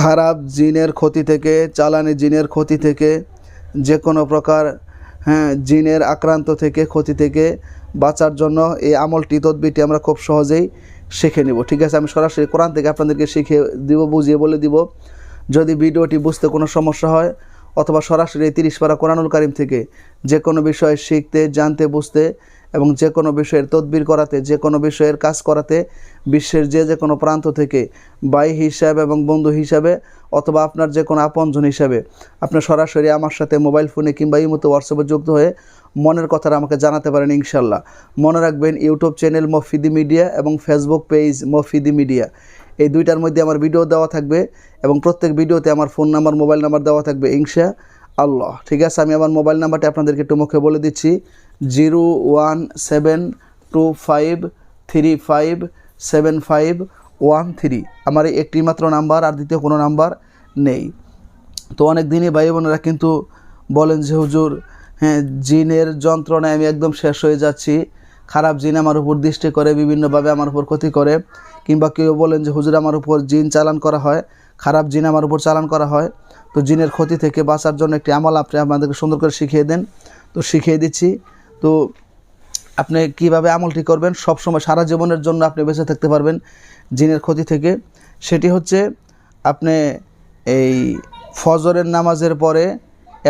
খারাপ জিনের ক্ষতি থেকে, চালানি জিনের ক্ষতি থেকে যে কোনো প্রকার হ্যাঁ জিনের আক্রান্ত থেকে, ক্ষতি থেকে বাঁচার জন্য এই আমলটি, তদবিরটি আমরা খুব সহজেই শিখে নেব। ঠিক আছে, আমি সরাসরি কোরআন থেকে আপনাদেরকে শিখে দিব, বুঝিয়ে বলে দিব। যদি ভিডিওটি বুঝতে কোনো সমস্যা হয়, অথবা সরাসরি এই তিরিশ পারা কোরআনুল কারিম থেকে যে কোনো বিষয় শিখতে, জানতে, বুঝতে এবং যে কোনো বিষয়ের তদবির করাতে, যে কোনো বিষয়ের কাজ করাতে বিশ্বের যে যে কোনো প্রান্ত থেকে ভাই হিসাবে এবং বন্ধু হিসাবে অথবা আপনার যে কোনো আপনজন হিসাবে আপনার সরাসরি আমার সাথে মোবাইল ফোনে কিংবা এই মতো হোয়াটসঅ্যাপে যুক্ত হয়ে মনের কথাটা আমাকে জানাতে পারেন ইনশাল্লাহ মনে রাখবেন ইউটিউব চ্যানেল মফিদি মিডিয়া এবং ফেসবুক পেজ মফিদি মিডিয়া এই দুইটার মধ্যে আমার ভিডিও দেওয়া থাকবে এবং প্রত্যেক ভিডিওতে আমার ফোন নাম্বার মোবাইল নাম্বার দেওয়া থাকবে ইনশা আল্লাহ। ঠিক আছে, আমি আমার মোবাইল নাম্বারটা আপনাদেরকে একটু মুখে বলে দিচ্ছি। Zero one seven two five three five seven five one three. আমার এই একটি মাত্র নাম্বার আর দ্বিতীয় কোনো নাম্বার নেই। তো অনেক দিনই ভাই বোনেরা কিন্তু বলেন যে, হুজুর হ্যাঁ জিনের যন্ত্রণায় আমি একদম শেষ হয়ে যাচ্ছি। খারাপ জিন আমার উপর দৃষ্টি করে, বিভিন্নভাবে আমার উপর ক্ষতি করে। কিংবা কেউ বলেন যে, হুজুর, আমার উপর জিন চালান করা হয়। খারাপ জিন আমার উপর চালান করা হয়। তো জিনের ক্ষতি থেকে বাঁচার জন্য একটি আমল আপনি আপনাদেরকে সুন্দর করে শিখিয়ে দেন। তো শিখিয়ে দিচ্ছি। তো আপনি কীভাবে আমলটি করবেন? সব সময় সারা জীবনের জন্য আপনি বেঁচে থাকতে পারবেন জিনের ক্ষতি থেকে। সেটি হচ্ছে আপনি এই ফজরের নামাজের পরে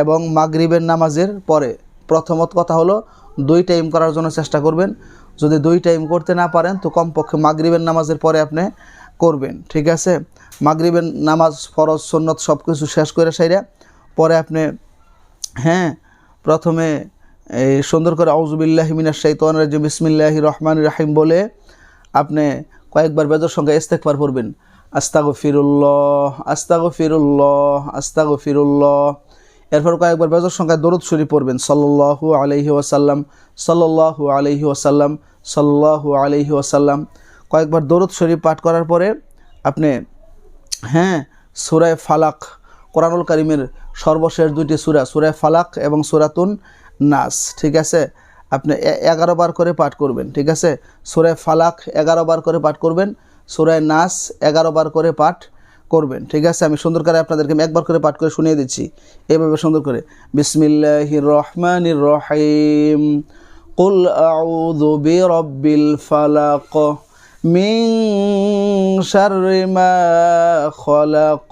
এবং মাগরিবের নামাজের পরে প্রথমত কথা হলো দুই টাইম করার জন্য চেষ্টা করবেন। যদি দুই টাইম করতে না পারেন তো কমপক্ষে মাগরিবের নামাজের পরে আপনি করবেন, ঠিক আছে? মাগরিবের নামাজ, ফরজ, সন্নত সব কিছু শেষ করে সাইরা পরে আপনি হ্যাঁ প্রথমে এই সুন্দর করে আউজুবিল্লাহ মিনার শাইতান রাজিম বিসমিল্লাহ রহমান রাহিম বলে আপনি কয়েকবার বেজর সঙ্গে ইস্তেকবার পড়বেন। আস্তাগো ফিরুল্লাহ আস্তাগো ফিরুল্লাহ আস্তাগো ফিরুল্লাহ এরপর কয়েকবার বেজর সংখ্যায় দরুদ শরীফ পড়বেন। সাল্লাল্লাহু আলাইহি ওয়াসাল্লাম, সাল্লাল্লাহু আলাইহি ওয়াসাল্লাম, সাল্লাল্লাহু আলাইহি ওয়াসাল্লাম। কয়েকবার দরুদ শরীফ পাঠ করার পরে আপনি হ্যাঁ সুরায় ফালাক, কোরআনুল কারিমের সর্বশেষ দুইটি সুরা, সুরায় ফালাক এবং সুরাতুন নাস ঠিক আছে আপনি এ- এগারো বার করে পাঠ করবেন ঠিক আছে সুরায় ফালাক এগারো বার করে পাঠ করবেন সুরায় নাস এগারো বার করে পাঠ করবেন ঠিক আছে আমি সুন্দর করে আপনাদেরকে আমি একবার করে পাঠ করে শুনিয়ে দিচ্ছি এভাবে সুন্দর করে বিসমিল্লাহির রহমানির রহিম قل أعوذ برب الفلق من شر ما خلق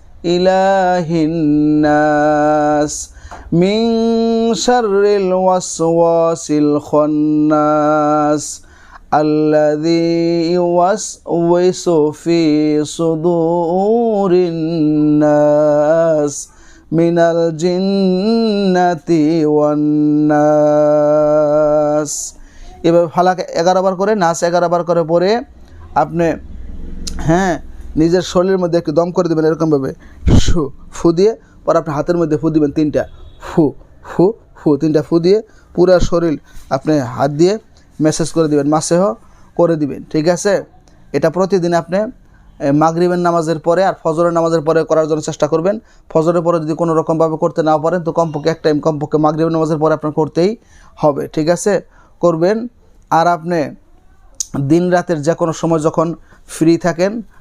إله الناس من شر الوسواس الخناس الذي يوسوس في صدور الناس من الجنة والناس এভাবে ফালাক এগারো বার করে নাচ এগারো বার করে পরে আপনি হ্যাঁ নিজের শরীরের মধ্যে একটু দম করে দেবেন এরকমভাবে। ফু ফু দিয়ে, পর আপনি হাতের মধ্যে ফু দিবেন তিনটা। ফু ফু ফু, তিনটা ফু দিয়ে পুরো শরীর আপনি হাত দিয়ে মেসেজ করে দিবেন, মাসেহ করে দিবেন, ঠিক আছে? এটা প্রতিদিন আপনি মাগরিবের নামাজের পরে আর ফজরের নামাজের পরে করার জন্য চেষ্টা করবেন। ফজরের পরে যদি কোনো রকমভাবে করতে না পারেন, তো কমপক্ষে এক টাইম কমপক্ষে মাগরিবের নামাজের পরে আপনার করতেই হবে, ঠিক আছে? করবেন। আর আপনি দিন রাতের যে কোনো সময় যখন ফ্রি থাকেন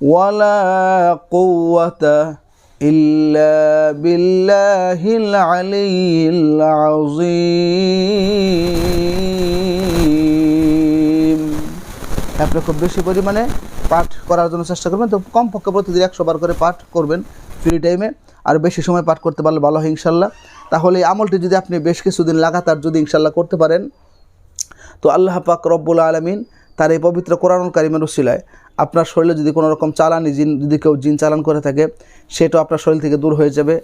ولا قوة إلا بالله العلي العظيم আপনি খুব বেশি পরিমাণে পাঠ করার জন্য চেষ্টা করবেন তো কমপক্ষে প্রতিদিন একশো বার করে পাঠ করবেন ফ্রি টাইমে আর বেশি সময় পাঠ করতে পারলে ভালো হয় ইনশাল্লাহ তাহলে এই আমলটি যদি আপনি বেশ কিছুদিন লাগাতার যদি ইনশাল্লাহ করতে পারেন তো আল্লাহ পাক রব্বুল আলমিন তার এই পবিত্র কোরআনুল কারিমের উসিলায় আপনার শরীরে যদি কোনো রকম চালানি জিন, যদি কেউ জিন চালান করে থাকে সেটাও আপনার শরীর থেকে দূর হয়ে যাবে।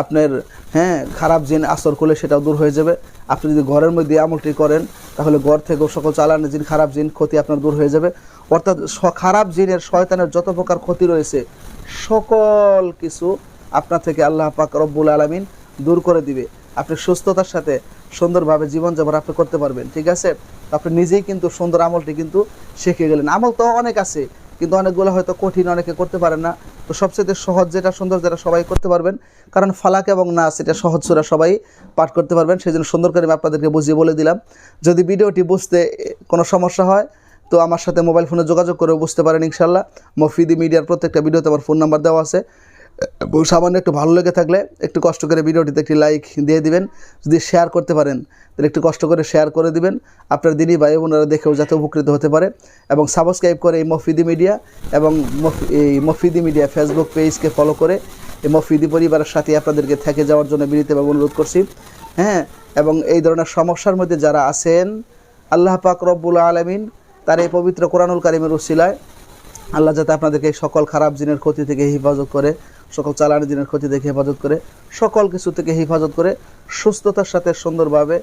আপনার হ্যাঁ খারাপ জিন আসর করলে সেটাও দূর হয়ে যাবে। আপনি যদি ঘরের মধ্যে আমলটি করেন, তাহলে ঘর থেকেও সকল চালানি জিন, খারাপ জিন, ক্ষতি আপনার দূর হয়ে যাবে। অর্থাৎ খারাপ জিনের, শয়তানের যত প্রকার ক্ষতি রয়েছে, সকল কিছু আপনার থেকে আল্লাহ পাক রব্বুল আলমিন দূর করে দিবে। আপনি সুস্থতার সাথে সুন্দরভাবে জীবনযাপন আপনি করতে পারবেন, ঠিক আছে? আপনি নিজেই কিন্তু সুন্দর আমলটি কিন্তু শিখে গেলেন। আমল তো অনেক আছে, কিন্তু অনেকগুলো হয়তো কঠিন অনেকে করতে পারেন না। তো সবচেয়ে সহজ যেটা, সুন্দর যেটা সবাই করতে পারবেন, কারণ ফালাক এবং নাস, এটা সহজ সুরা সবাই পাঠ করতে পারবেন। সেই জন্য সুন্দর করে আমি আপনাদেরকে বুঝিয়ে বলে দিলাম। যদি ভিডিওটি বুঝতে কোনো সমস্যা হয়, তো আমার সাথে মোবাইল ফোনে যোগাযোগ করে বুঝতে পারেন ইনশাল্লাহ মফিদি মিডিয়ার প্রত্যেকটা ভিডিওতে আমার ফোন নাম্বার দেওয়া আছে। সামান্য একটু ভালো লেগে থাকলে একটু কষ্ট করে ভিডিওটিতে একটি লাইক দিয়ে দিবেন। যদি শেয়ার করতে পারেন, তাহলে একটু কষ্ট করে শেয়ার করে দিবেন। আপনার দিনই ভাই বোনেরা দেখেও যাতে উপকৃত হতে পারে। এবং সাবস্ক্রাইব করে এই মফিদি মিডিয়া এবং এই মফিদি মিডিয়া ফেসবুক পেজকে ফলো করে এই মফিদি পরিবারের সাথে আপনাদেরকে থেকে যাওয়ার জন্য বিনীতভাবে অনুরোধ করছি। হ্যাঁ এবং এই ধরনের সমস্যার মধ্যে যারা আছেন, আল্লাহ পাক রব্বুল আলমিন তার এই পবিত্র কোরআনুল কারিমের উসিলায় আল্লাহ যাতে আপনাদেরকে সকল খারাপ জিনের ক্ষতি থেকে হেফাজত করে। সকল চালানি দিনের ক্ষতি থেকে হেফাজত করে, সকল কিছু থেকে হেফাজত করে সুস্থতার সাথে, সুন্দরভাবে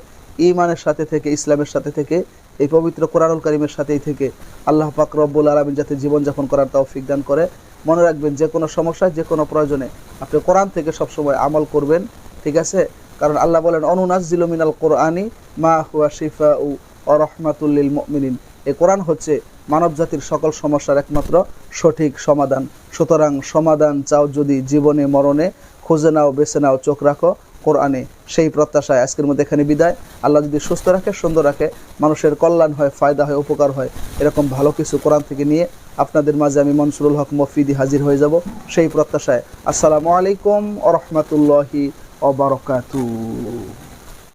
ইমানের সাথে থেকে, ইসলামের সাথে থেকে, এই পবিত্র কোরআনুল কারিমের সাথেই থেকে আল্লাহ পাক রব্বুল আলমিন যাতে জীবনযাপন করার তৌফিক দান করে। মনে রাখবেন, যে কোনো সমস্যায় যে কোনো প্রয়োজনে আপনি কোরআন থেকে সবসময় আমল করবেন, ঠিক আছে? কারণ আল্লাহ বলেন অনুনাস মিনাল কোরআনি মা হুয়া শিফা উ রহমাতুল্লিল মিনিন এই কোরআন হচ্ছে মানব জাতির সকল সমস্যার একমাত্র সঠিক সমাধান। সুতরাং সমাধান চাও যদি জীবনে, মরণে, খুঁজে নাও, বেছে নাও, চোখ রাখো কোরআনে। সেই প্রত্যাশায় আজকের মধ্যে এখানে বিদায়। আল্লাহ যদি সুস্থ রাখে, সুন্দর রাখে, মানুষের কল্যাণ হয়, ফায়দা হয়, উপকার হয়, এরকম ভালো কিছু কোরআন থেকে নিয়ে আপনাদের মাঝে আমি মনসুরুল হক মফিদি হাজির হয়ে যাব। সেই প্রত্যাশায় আসসালামু আলাইকুম আ রহমতুল্লাহি অবরকাতু